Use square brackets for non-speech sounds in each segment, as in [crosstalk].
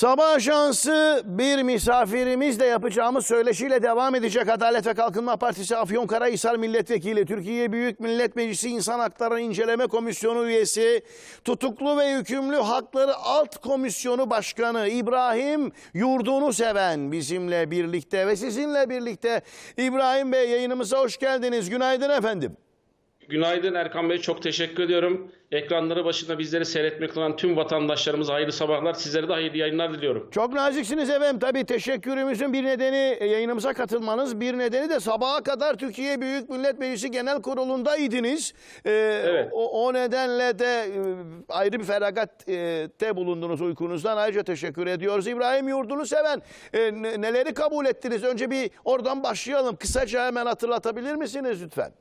Sabah şansı bir misafirimizle yapacağımız söyleşiyle devam edecek. Adalet ve Kalkınma Partisi Afyonkarahisar Milletvekili, Türkiye Büyük Millet Meclisi İnsan Hakları İnceleme Komisyonu üyesi, Tutuklu ve Yükümlü Hakları Alt Komisyonu Başkanı İbrahim Yurdunu Seven bizimle birlikte ve sizinle birlikte. İbrahim Bey yayınımıza hoş geldiniz. Günaydın efendim. Günaydın Erkan Bey. Çok teşekkür ediyorum. Ekranları başında bizleri seyretmekte olan tüm vatandaşlarımıza hayırlı sabahlar. Sizlere de hayırlı yayınlar diliyorum. Çok naziksiniz efendim. Tabii teşekkürümüzün bir nedeni e, yayınımıza katılmanız. Bir nedeni de sabaha kadar Türkiye Büyük Millet Meclisi Genel Kurulu'ndaydınız. Ee, Evet. o, o nedenle de e, ayrı bir feragatte bulundunuz uykunuzdan. Ayrıca teşekkür ediyoruz. İbrahim Yurdunu seven e, ne- neleri kabul ettiniz? Önce bir oradan başlayalım. Kısaca hemen hatırlatabilir misiniz lütfen?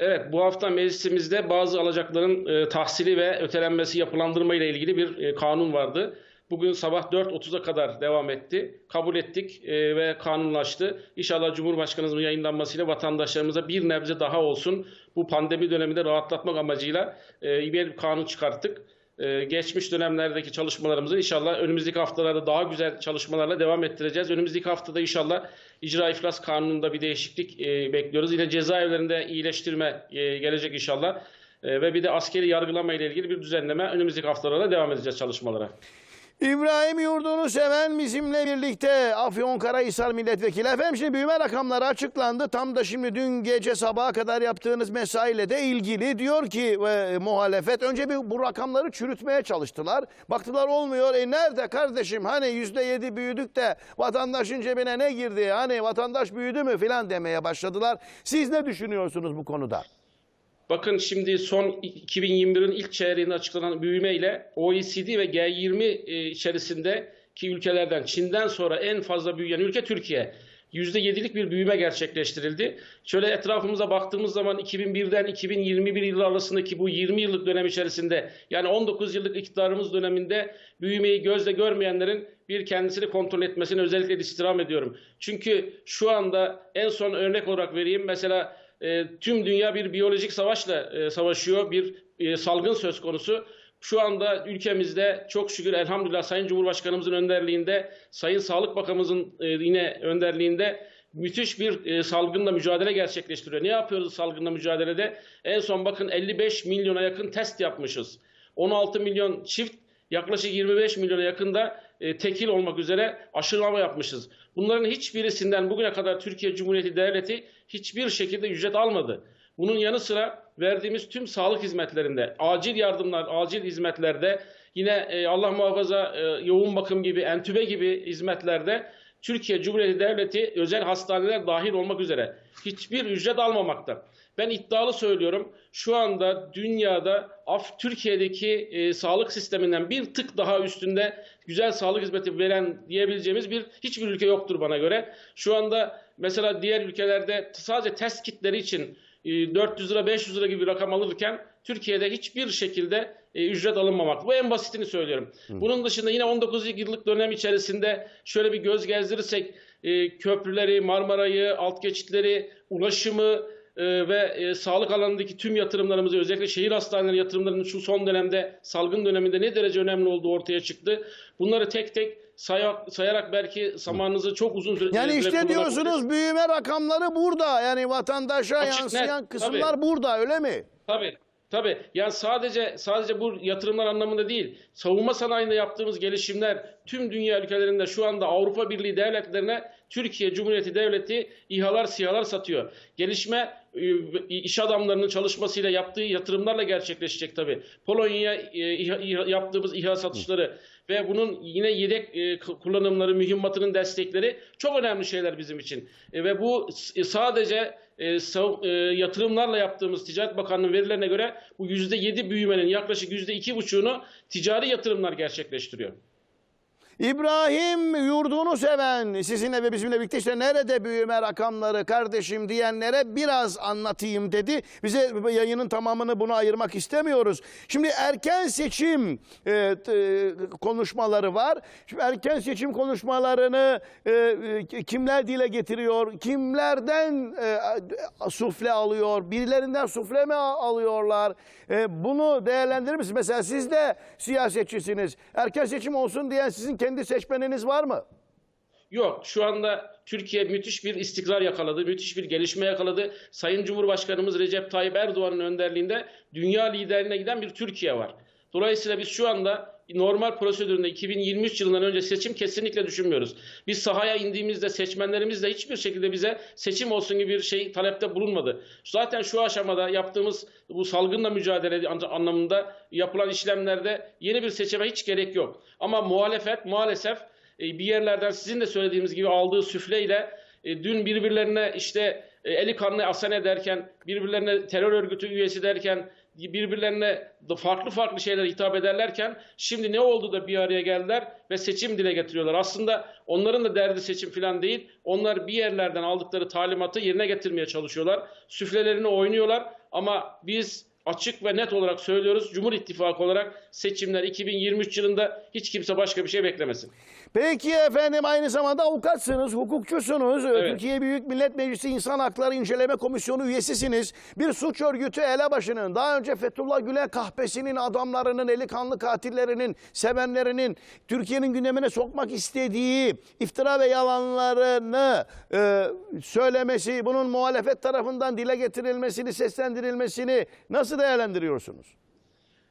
Evet bu hafta meclisimizde bazı alacakların e, tahsili ve ötelenmesi yapılandırma ile ilgili bir e, kanun vardı. Bugün sabah 4.30'a kadar devam etti. Kabul ettik e, ve kanunlaştı. İnşallah Cumhurbaşkanımızın yayınlanmasıyla vatandaşlarımıza bir nebze daha olsun bu pandemi döneminde rahatlatmak amacıyla e, bir kanun çıkarttık. Ee, geçmiş dönemlerdeki çalışmalarımızı inşallah önümüzdeki haftalarda daha güzel çalışmalarla devam ettireceğiz. Önümüzdeki haftada inşallah icra iflas kanununda bir değişiklik e, bekliyoruz. Yine cezaevlerinde iyileştirme e, gelecek inşallah. E, ve bir de askeri yargılama ile ilgili bir düzenleme önümüzdeki haftalarda devam edeceğiz çalışmalara. İbrahim Yurdunu seven bizimle birlikte Afyonkarahisar Milletvekili. Efendim şimdi büyüme rakamları açıklandı. Tam da şimdi dün gece sabaha kadar yaptığınız mesaiyle de ilgili. Diyor ki e, muhalefet önce bir bu rakamları çürütmeye çalıştılar. Baktılar olmuyor. E nerede kardeşim hani yüzde yedi büyüdük de vatandaşın cebine ne girdi? Hani vatandaş büyüdü mü filan demeye başladılar. Siz ne düşünüyorsunuz bu konuda? Bakın şimdi son 2021'in ilk çeyreğinde açıklanan büyümeyle OECD ve G20 e, içerisindeki ülkelerden Çin'den sonra en fazla büyüyen ülke Türkiye. %7'lik bir büyüme gerçekleştirildi. Şöyle etrafımıza baktığımız zaman 2001'den 2021 yılı arasındaki bu 20 yıllık dönem içerisinde yani 19 yıllık iktidarımız döneminde büyümeyi gözle görmeyenlerin bir kendisini kontrol etmesini özellikle istirham ediyorum. Çünkü şu anda en son örnek olarak vereyim mesela e, tüm dünya bir biyolojik savaşla e, savaşıyor. Bir e, salgın söz konusu. Şu anda ülkemizde çok şükür elhamdülillah Sayın Cumhurbaşkanımızın önderliğinde, Sayın Sağlık Bakanımızın e, yine önderliğinde müthiş bir e, salgınla mücadele gerçekleştiriyor. Ne yapıyoruz salgınla mücadelede? En son bakın 55 milyona yakın test yapmışız. 16 milyon çift yaklaşık 25 milyona yakında e, tekil olmak üzere aşılama yapmışız. Bunların hiçbirisinden bugüne kadar Türkiye Cumhuriyeti Devleti hiçbir şekilde ücret almadı. Bunun yanı sıra verdiğimiz tüm sağlık hizmetlerinde, acil yardımlar, acil hizmetlerde, yine e, Allah muhafaza e, yoğun bakım gibi, entübe gibi hizmetlerde Türkiye Cumhuriyeti Devleti özel hastaneler dahil olmak üzere hiçbir ücret almamakta. Ben iddialı söylüyorum şu anda dünyada Af Türkiye'deki e, sağlık sisteminden bir tık daha üstünde güzel sağlık hizmeti veren diyebileceğimiz bir hiçbir ülke yoktur bana göre. Şu anda mesela diğer ülkelerde sadece test kitleri için e, 400 lira 500 lira gibi bir rakam alırken Türkiye'de hiçbir şekilde e, ücret alınmamakta. Bu en basitini söylüyorum. Bunun dışında yine 19 yıllık dönem içerisinde şöyle bir göz gezdirirsek e, köprüleri, Marmara'yı, alt geçitleri, ulaşımı e, ve e, sağlık alanındaki tüm yatırımlarımızı özellikle şehir hastaneleri yatırımlarının şu son dönemde salgın döneminde ne derece önemli olduğu ortaya çıktı. Bunları tek tek sayarak, sayarak belki zamanınızı çok uzun süre Yani işte diyorsunuz büyüme rakamları burada. Yani vatandaşa Açık, yansıyan net, kısımlar tabii. burada öyle mi? Tabii. Tabii. Yani sadece sadece bu yatırımlar anlamında değil. Savunma sanayinde yaptığımız gelişimler tüm dünya ülkelerinde şu anda Avrupa Birliği devletlerine Türkiye Cumhuriyeti Devleti İHA'lar, SİHA'lar satıyor. Gelişme e, iş adamlarının çalışmasıyla yaptığı yatırımlarla gerçekleşecek tabii. Polonya'ya e, yaptığımız İHA satışları ve bunun yine yedek e, kullanımları, mühimmatının destekleri çok önemli şeyler bizim için. Ve bu sadece yatırımlarla yaptığımız Ticaret Bakanlığı verilerine göre bu %7 büyümenin yaklaşık %2,5'unu ticari yatırımlar gerçekleştiriyor. İbrahim yurdunu seven sizinle ve bizimle birlikte işte nerede büyüme rakamları kardeşim diyenlere biraz anlatayım dedi. Bize yayının tamamını buna ayırmak istemiyoruz. Şimdi erken seçim e, t- konuşmaları var. Şimdi erken seçim konuşmalarını e, e, kimler dile getiriyor? Kimlerden e, sufle alıyor? Birilerinden sufle mi alıyorlar? E, bunu değerlendirir misiniz? Mesela siz de siyasetçisiniz. Erken seçim olsun diyen sizin kendi seçmeniniz var mı? Yok şu anda Türkiye müthiş bir istikrar yakaladı, müthiş bir gelişme yakaladı. Sayın Cumhurbaşkanımız Recep Tayyip Erdoğan'ın önderliğinde dünya liderine giden bir Türkiye var. Dolayısıyla biz şu anda normal prosedüründe 2023 yılından önce seçim kesinlikle düşünmüyoruz. Biz sahaya indiğimizde seçmenlerimiz de hiçbir şekilde bize seçim olsun gibi bir şey talepte bulunmadı. Zaten şu aşamada yaptığımız bu salgınla mücadele anlamında yapılan işlemlerde yeni bir seçime hiç gerek yok. Ama muhalefet maalesef e, bir yerlerden sizin de söylediğimiz gibi aldığı süfleyle e, dün birbirlerine işte e, eli kanlı asan ederken, birbirlerine terör örgütü üyesi derken, birbirlerine farklı farklı şeyler hitap ederlerken şimdi ne oldu da bir araya geldiler ve seçim dile getiriyorlar. Aslında onların da derdi seçim falan değil. Onlar bir yerlerden aldıkları talimatı yerine getirmeye çalışıyorlar. Süflelerini oynuyorlar ama biz açık ve net olarak söylüyoruz. Cumhur İttifakı olarak seçimler 2023 yılında hiç kimse başka bir şey beklemesin. Peki efendim aynı zamanda avukatsınız, hukukçusunuz. Evet. Türkiye Büyük Millet Meclisi İnsan Hakları İnceleme Komisyonu üyesisiniz. Bir suç örgütü elebaşının, daha önce Fethullah Gülen kahpesinin adamlarının, eli kanlı katillerinin, sevenlerinin Türkiye'nin gündemine sokmak istediği iftira ve yalanlarını e, söylemesi, bunun muhalefet tarafından dile getirilmesini, seslendirilmesini nasıl değerlendiriyorsunuz?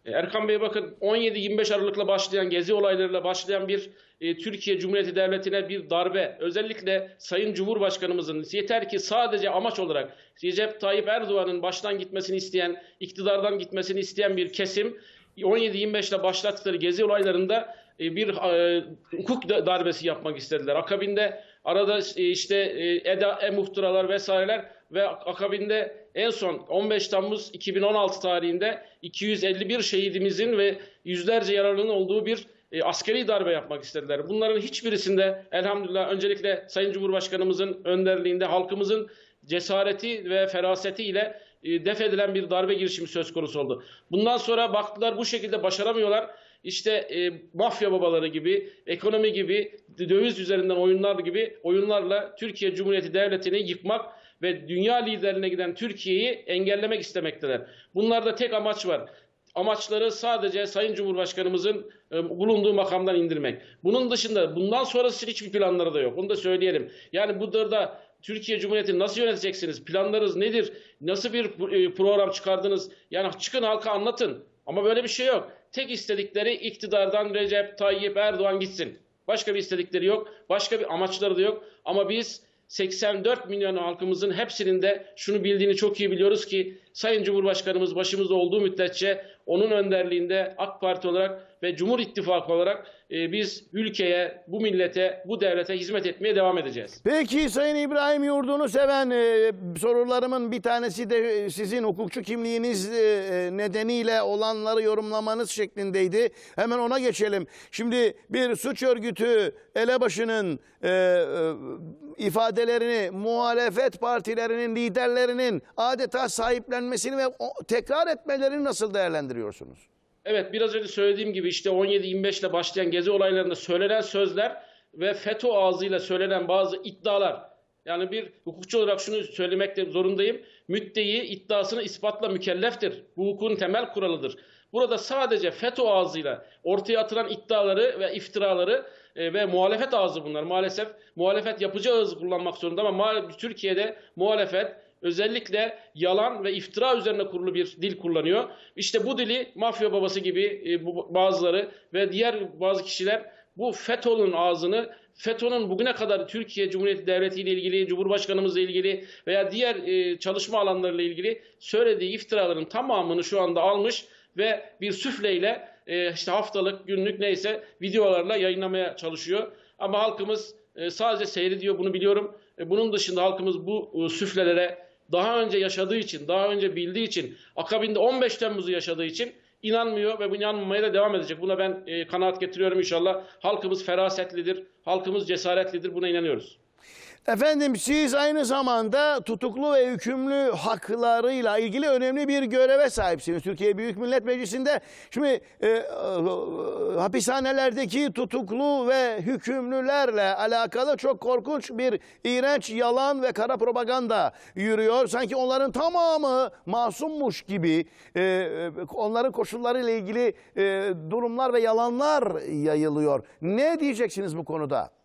E, Erkan Bey bakın 17-25 Aralık'la başlayan gezi olaylarıyla başlayan bir e, Türkiye Cumhuriyeti Devleti'ne bir darbe. Özellikle Sayın Cumhurbaşkanımızın yeter ki sadece amaç olarak Recep Tayyip Erdoğan'ın baştan gitmesini isteyen, iktidardan gitmesini isteyen bir kesim 17-25'le başlattıkları gezi olaylarında e, bir e, hukuk da- darbesi yapmak istediler. Akabinde arada e, işte e, eda, e-muhtıralar vesaireler ve akabinde en son 15 Temmuz 2016 tarihinde 251 şehidimizin ve yüzlerce yaralının olduğu bir e, askeri darbe yapmak istediler. Bunların hiçbirisinde elhamdülillah öncelikle Sayın Cumhurbaşkanımızın önderliğinde halkımızın cesareti ve ferasetiyle e, def edilen bir darbe girişimi söz konusu oldu. Bundan sonra baktılar bu şekilde başaramıyorlar. İşte e, mafya babaları gibi, ekonomi gibi, döviz üzerinden oyunlar gibi oyunlarla Türkiye Cumhuriyeti Devleti'ni yıkmak ve dünya liderine giden Türkiye'yi engellemek istemekteler. Bunlarda tek amaç var. Amaçları sadece Sayın Cumhurbaşkanımızın e, bulunduğu makamdan indirmek. Bunun dışında bundan sonrası hiçbir planları da yok. Onu da söyleyelim. Yani bu da Türkiye Cumhuriyeti'ni nasıl yöneteceksiniz? Planlarınız nedir? Nasıl bir e, program çıkardınız? Yani çıkın halka anlatın. Ama böyle bir şey yok. Tek istedikleri iktidardan Recep Tayyip Erdoğan gitsin. Başka bir istedikleri yok. Başka bir amaçları da yok. Ama biz 84 milyon halkımızın hepsinin de şunu bildiğini çok iyi biliyoruz ki Sayın Cumhurbaşkanımız başımızda olduğu müddetçe onun önderliğinde AK Parti olarak ve Cumhur İttifakı olarak e, biz ülkeye, bu millete, bu devlete hizmet etmeye devam edeceğiz. Peki Sayın İbrahim Yurdunu seven e, sorularımın bir tanesi de e, sizin hukukçu kimliğiniz e, nedeniyle olanları yorumlamanız şeklindeydi. Hemen ona geçelim. Şimdi bir suç örgütü elebaşının e, e, ifadelerini muhalefet partilerinin liderlerinin adeta sahiplenmesini ve tekrar etmelerini nasıl değerlendiriyorsunuz? Evet biraz önce söylediğim gibi işte 17-25 ile başlayan gezi olaylarında söylenen sözler ve FETÖ ağzıyla söylenen bazı iddialar. Yani bir hukukçu olarak şunu söylemekte zorundayım. Müddeyi iddiasını ispatla mükelleftir. Bu hukukun temel kuralıdır. Burada sadece FETÖ ağzıyla ortaya atılan iddiaları ve iftiraları e, ve muhalefet ağzı bunlar. Maalesef muhalefet yapıcı ağzı kullanmak zorunda ama Türkiye'de muhalefet özellikle yalan ve iftira üzerine kurulu bir dil kullanıyor. İşte bu dili mafya babası gibi e, bu- bazıları ve diğer bazı kişiler bu FETÖ'nün ağzını FETÖ'nün bugüne kadar Türkiye Cumhuriyeti Devleti ile ilgili, Cumhurbaşkanımızla ilgili veya diğer e, çalışma alanlarıyla ilgili söylediği iftiraların tamamını şu anda almış ve bir süfleyle e, işte haftalık, günlük neyse videolarla yayınlamaya çalışıyor. Ama halkımız e, sadece seyrediyor bunu biliyorum. E, bunun dışında halkımız bu e, süflelere daha önce yaşadığı için, daha önce bildiği için, akabinde 15 Temmuz'u yaşadığı için inanmıyor ve bu inanmamaya da devam edecek. Buna ben e, kanaat getiriyorum inşallah. Halkımız ferasetlidir, halkımız cesaretlidir. Buna inanıyoruz. Efendim siz aynı zamanda tutuklu ve hükümlü haklarıyla ilgili önemli bir göreve sahipsiniz. Türkiye Büyük Millet Meclisi'nde şimdi e, e, hapishanelerdeki tutuklu ve hükümlülerle alakalı çok korkunç bir iğrenç yalan ve kara propaganda yürüyor. Sanki onların tamamı masummuş gibi e, e, onların koşullarıyla ilgili e, durumlar ve yalanlar yayılıyor. Ne diyeceksiniz bu konuda?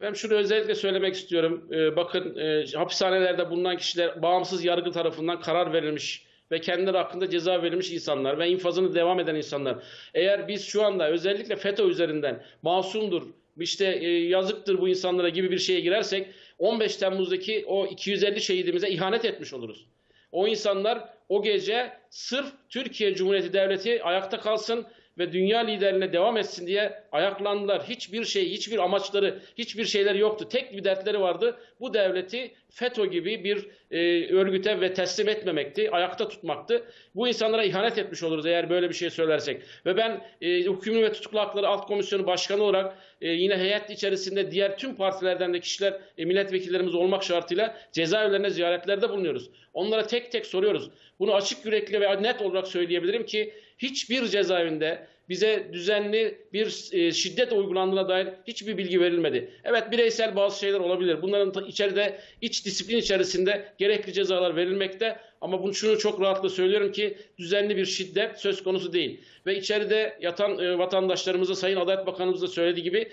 Ben şunu özellikle söylemek istiyorum. Ee, bakın e, hapishanelerde bulunan kişiler bağımsız yargı tarafından karar verilmiş ve kendileri hakkında ceza verilmiş insanlar ve infazını devam eden insanlar. Eğer biz şu anda özellikle FETÖ üzerinden masumdur, işte e, yazıktır bu insanlara gibi bir şeye girersek 15 Temmuz'daki o 250 şehidimize ihanet etmiş oluruz. O insanlar o gece sırf Türkiye Cumhuriyeti Devleti ayakta kalsın ve dünya liderine devam etsin diye ayaklandılar. Hiçbir şey, hiçbir amaçları, hiçbir şeyleri yoktu. Tek bir dertleri vardı. Bu devleti FETÖ gibi bir e, örgüte ve teslim etmemekti, ayakta tutmaktı. Bu insanlara ihanet etmiş oluruz eğer böyle bir şey söylersek. Ve ben e, Hükümlü ve Tutuklu Hakları Alt Komisyonu Başkanı olarak e, yine heyet içerisinde diğer tüm partilerden de kişiler, e, milletvekillerimiz olmak şartıyla cezaevlerine ziyaretlerde bulunuyoruz. Onlara tek tek soruyoruz. Bunu açık yürekli ve net olarak söyleyebilirim ki hiçbir cezaevinde bize düzenli bir e, şiddet uygulandığına dair hiçbir bilgi verilmedi. Evet bireysel bazı şeyler olabilir. Bunların içeride iç disiplin içerisinde gerekli cezalar verilmekte ama bunu şunu çok rahatlıkla söylüyorum ki düzenli bir şiddet söz konusu değil. Ve içeride yatan e, vatandaşlarımıza Sayın Adalet Bakanımız da söylediği gibi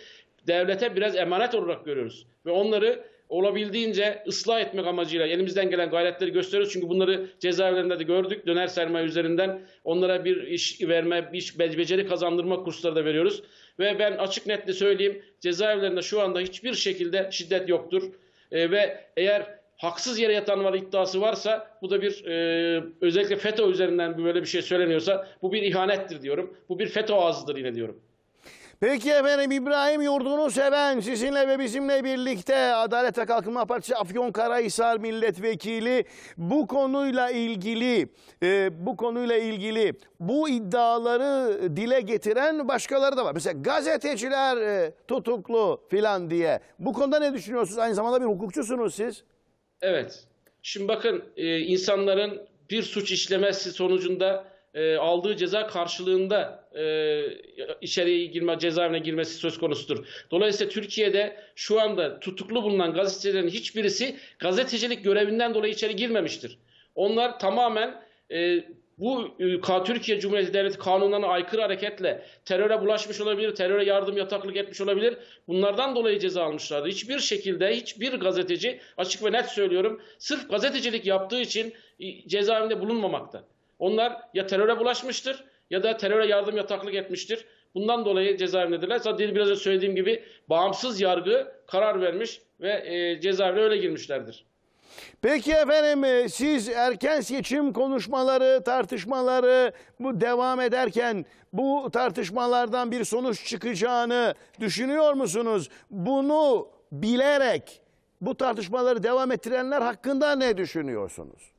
devlete biraz emanet olarak görüyoruz. Ve onları olabildiğince ıslah etmek amacıyla elimizden gelen gayretleri gösteriyoruz. Çünkü bunları cezaevlerinde de gördük. Döner sermaye üzerinden onlara bir iş verme, bir iş beceri kazandırma kursları da veriyoruz. Ve ben açık netle söyleyeyim cezaevlerinde şu anda hiçbir şekilde şiddet yoktur. Ee, ve eğer haksız yere yatan var iddiası varsa bu da bir e, özellikle FETÖ üzerinden böyle bir şey söyleniyorsa bu bir ihanettir diyorum. Bu bir FETÖ ağzıdır yine diyorum. Peki efendim İbrahim Yurdunu seven sizinle ve bizimle birlikte Adalet ve Kalkınma Partisi Afyonkarahisar Milletvekili bu konuyla ilgili e, bu konuyla ilgili bu iddiaları dile getiren başkaları da var. Mesela gazeteciler e, tutuklu filan diye. Bu konuda ne düşünüyorsunuz? Aynı zamanda bir hukukçusunuz siz. Evet. Şimdi bakın e, insanların bir suç işlemesi sonucunda e, aldığı ceza karşılığında e, içeriye girme, cezaevine girmesi söz konusudur. Dolayısıyla Türkiye'de şu anda tutuklu bulunan gazetecilerin hiçbirisi gazetecilik görevinden dolayı içeri girmemiştir. Onlar tamamen e, bu e, Türkiye Cumhuriyeti Devleti kanunlarına aykırı hareketle teröre bulaşmış olabilir, teröre yardım yataklık etmiş olabilir. Bunlardan dolayı ceza almışlardı. Hiçbir şekilde hiçbir gazeteci açık ve net söylüyorum sırf gazetecilik yaptığı için e, cezaevinde bulunmamakta. Onlar ya teröre bulaşmıştır ya da teröre yardım yataklık etmiştir. Bundan dolayı cezaevindedirler. Zaten biraz önce söylediğim gibi bağımsız yargı karar vermiş ve e, cezaevine öyle girmişlerdir. Peki efendim e, siz erken seçim konuşmaları, tartışmaları bu devam ederken bu tartışmalardan bir sonuç çıkacağını düşünüyor musunuz? Bunu bilerek bu tartışmaları devam ettirenler hakkında ne düşünüyorsunuz?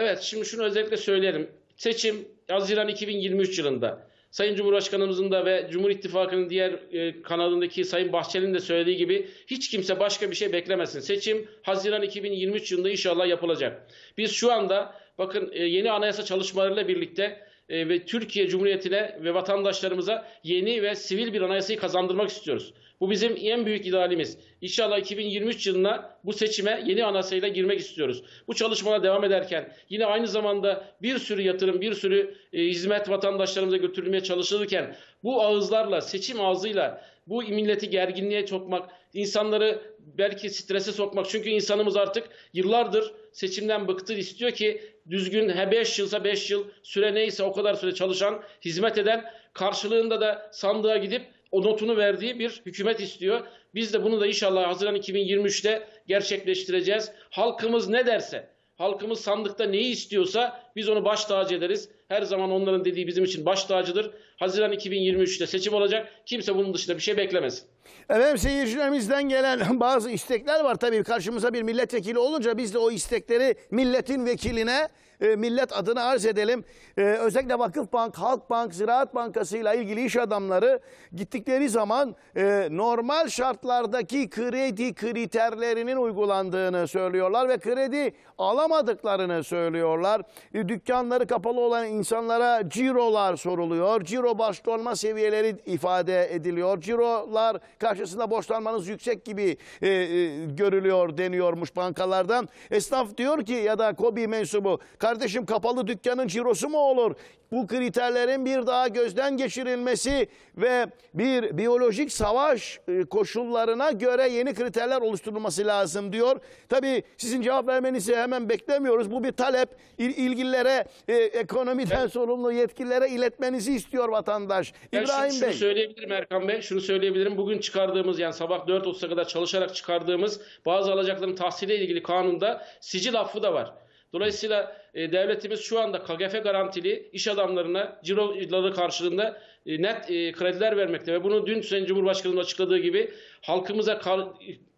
Evet, şimdi şunu özellikle söyleyelim. Seçim Haziran 2023 yılında. Sayın Cumhurbaşkanımızın da ve Cumhur İttifakı'nın diğer e, kanalındaki Sayın Bahçeli'nin de söylediği gibi hiç kimse başka bir şey beklemesin. Seçim Haziran 2023 yılında inşallah yapılacak. Biz şu anda bakın e, yeni anayasa çalışmalarıyla birlikte e, ve Türkiye Cumhuriyeti'ne ve vatandaşlarımıza yeni ve sivil bir anayasayı kazandırmak istiyoruz. Bu bizim en büyük idealimiz. İnşallah 2023 yılına bu seçime yeni anayasayla girmek istiyoruz. Bu çalışmalar devam ederken yine aynı zamanda bir sürü yatırım, bir sürü e, hizmet vatandaşlarımıza götürülmeye çalışılırken bu ağızlarla, seçim ağzıyla bu milleti gerginliğe sokmak, insanları belki strese sokmak. Çünkü insanımız artık yıllardır seçimden bıktı istiyor ki düzgün he 5 yılsa 5 yıl süre neyse o kadar süre çalışan, hizmet eden karşılığında da sandığa gidip o notunu verdiği bir hükümet istiyor. Biz de bunu da inşallah Haziran 2023'te gerçekleştireceğiz. Halkımız ne derse, halkımız sandıkta neyi istiyorsa biz onu baş tacı ederiz. Her zaman onların dediği bizim için baş tacıdır. Haziran 2023'te seçim olacak. Kimse bunun dışında bir şey beklemesin. Efendim seyircilerimizden gelen [laughs] bazı istekler var. Tabii karşımıza bir milletvekili olunca biz de o istekleri milletin vekiline e, millet adına arz edelim. E, özellikle Vakıfbank, Halkbank, Ziraat Bankası ile ilgili iş adamları gittikleri zaman e, normal şartlardaki kredi kriterlerinin uygulandığını söylüyorlar ve kredi alamadıklarını söylüyorlar. E, dükkanları kapalı olan insanlara cirolar soruluyor. Ciro borçlanma seviyeleri ifade ediliyor. Cirolar karşısında borçlanmanız yüksek gibi e, e, görülüyor deniyormuş bankalardan. Esnaf diyor ki ya da KOBİ mensubu kardeşim kapalı dükkanın cirosu mu olur? Bu kriterlerin bir daha gözden geçirilmesi ve bir biyolojik savaş e, koşullarına göre yeni kriterler oluşturulması lazım diyor. Tabii sizin cevap vermenizi hemen beklemiyoruz. Bu bir talep. İl- ilgililere, e, ekonomiden sorumlu yetkililere iletmenizi istiyor vatandaş. Ben İbrahim şunu, Bey. şunu söyleyebilirim Erkan Bey. Şunu söyleyebilirim. Bugün çıkardığımız yani sabah 4.30'a kadar çalışarak çıkardığımız bazı alacakların tahsiliyle ilgili kanunda sicil affı da var. Dolayısıyla e, devletimiz şu anda KGF garantili iş adamlarına ciroları karşılığında e, net e, krediler vermekte ve bunu dün Sayın Cumhurbaşkanı'nın açıkladığı gibi halkımıza kar-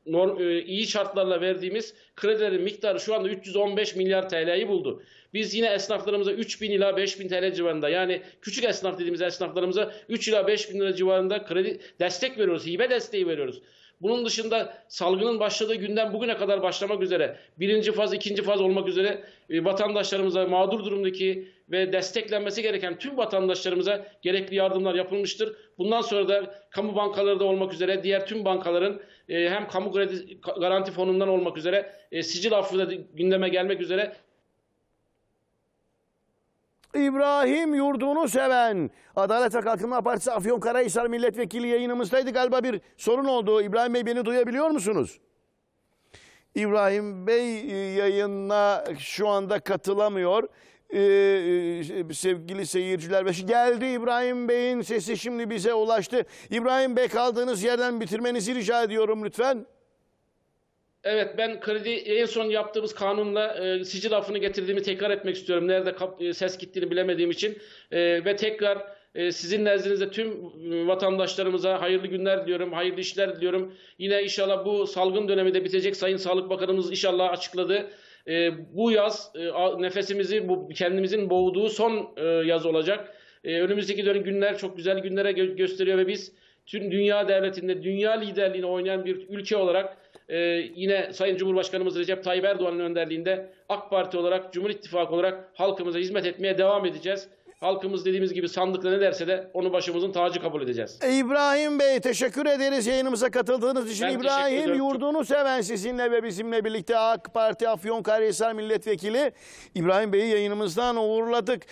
norm, e, iyi şartlarla verdiğimiz kredilerin miktarı şu anda 315 milyar TL'yi buldu. Biz yine esnaflarımıza 3000 ila 5000 TL civarında yani küçük esnaf dediğimiz esnaflarımıza 3 ila 5000 lira civarında kredi destek veriyoruz, hibe desteği veriyoruz. Bunun dışında salgının başladığı günden bugüne kadar başlamak üzere birinci faz, ikinci faz olmak üzere e, vatandaşlarımıza mağdur durumdaki ve desteklenmesi gereken tüm vatandaşlarımıza gerekli yardımlar yapılmıştır. Bundan sonra da kamu bankaları da olmak üzere diğer tüm bankaların e, hem kamu garanti fonundan olmak üzere e, sicil affı da gündeme gelmek üzere İbrahim yurdunu seven Adalet ve Kalkınma Partisi Afyonkarahisar Milletvekili yayınımızdaydı. Galiba bir sorun oldu. İbrahim Bey beni duyabiliyor musunuz? İbrahim Bey e, yayına şu anda katılamıyor. Ee, sevgili seyirciler ve geldi İbrahim Bey'in sesi şimdi bize ulaştı. İbrahim Bey kaldığınız yerden bitirmenizi rica ediyorum lütfen. Evet ben kredi en son yaptığımız kanunla e, sicil affını getirdiğimi tekrar etmek istiyorum. Nerede kap- e, ses gittiğini bilemediğim için E, ve tekrar e, sizin nezdinizde tüm e, vatandaşlarımıza hayırlı günler diliyorum, hayırlı işler diliyorum. Yine inşallah bu salgın dönemi de bitecek. Sayın Sağlık Bakanımız inşallah açıkladı. E, bu yaz e, nefesimizi bu kendimizin boğduğu son e, yaz olacak. E, önümüzdeki dönem günler çok güzel günlere gö- gösteriyor ve biz tüm dünya devletinde dünya liderliğini oynayan bir ülke olarak ee, yine Sayın Cumhurbaşkanımız Recep Tayyip Erdoğan'ın önderliğinde AK Parti olarak, Cumhur İttifakı olarak halkımıza hizmet etmeye devam edeceğiz. Halkımız dediğimiz gibi sandıkta ne derse de onu başımızın tacı kabul edeceğiz. İbrahim Bey teşekkür ederiz yayınımıza katıldığınız için. Ben İbrahim yurdunu seven sizinle ve bizimle birlikte AK Parti Afyonkarahisar Milletvekili İbrahim Bey'i yayınımızdan uğurladık.